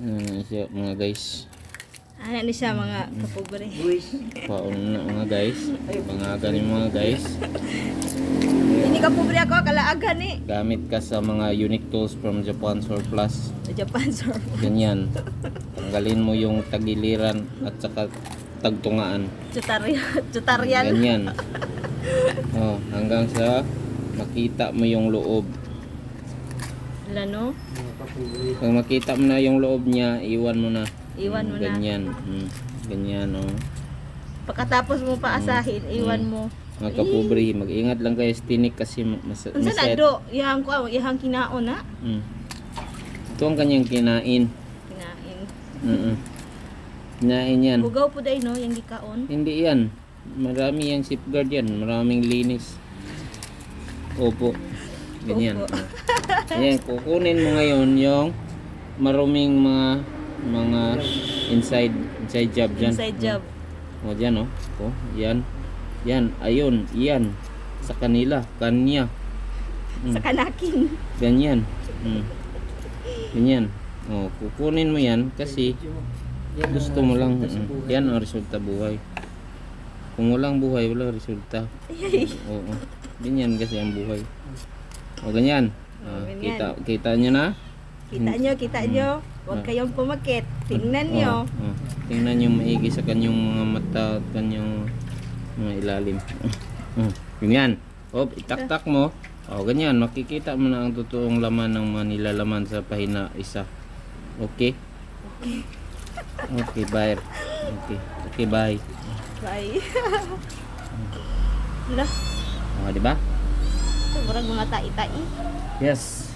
Ano siya mga guys. Ano ni siya mga kapobre. Paon na mga guys. Pangagan yung mga guys. Hindi kapobre ako, kalaagan ni. Gamit ka sa mga unique tools from Japan Surplus. Japan, sir. Ganyan. Tanggalin mo yung tagiliran at saka tagtungaan. Tutorial. Tutorial. Ganyan. Oh, hanggang sa makita mo yung loob. Lano? Pag makita mo na yung loob niya, iwan mo na. Iwan mo Mm, na. Ganyan. Mm, ganyan, oh. Pagkatapos mo paasahin, iwan mo. Mga kapobre, mag-ingat lang kayo sa tinik kasi mas Unsa na do? Ihang ko, ihang kinaon na. Mm. Ito ang kanyang kinain. Kinain. Mm Kinain yan. Bugaw po day no, yung gikaon. Hindi yan. Marami yung safeguard yan. Maraming linis. Opo. Ganyan. Opo. Ayan, kukunin mo ngayon yung maruming mga mga inside inside job dyan. Inside job. O dyan o. O, yan. Yan. Ayun. Yan. Sa kanila. Kanya. Mm. Sa kanakin. Ganyan. Mm. Ganyan. O, kukunin mo yan kasi gusto mo lang. Mm. Yan ang resulta buhay. Kung walang buhay, wala resulta. Oo. Ganyan kasi ang buhay. O, ganyan. Ah, Ganyan. kita, kita nyo na? Kita nyo, kita nyo. Huwag kayong pumakit. Tingnan nyo. Oh, oh. Tingnan nyo maigi sa kanyang mga mata at kanyang mga ilalim. Oh, ganyan. Oh, itaktak mo. Oh, ganyan. Makikita mo na ang totoong laman ng mga nilalaman sa pahina isa. Okay? Okay, bye. Okay. Okay, bye. Bye. Wala. Oh, di ba? Sobrang mga tai-tai. Yes.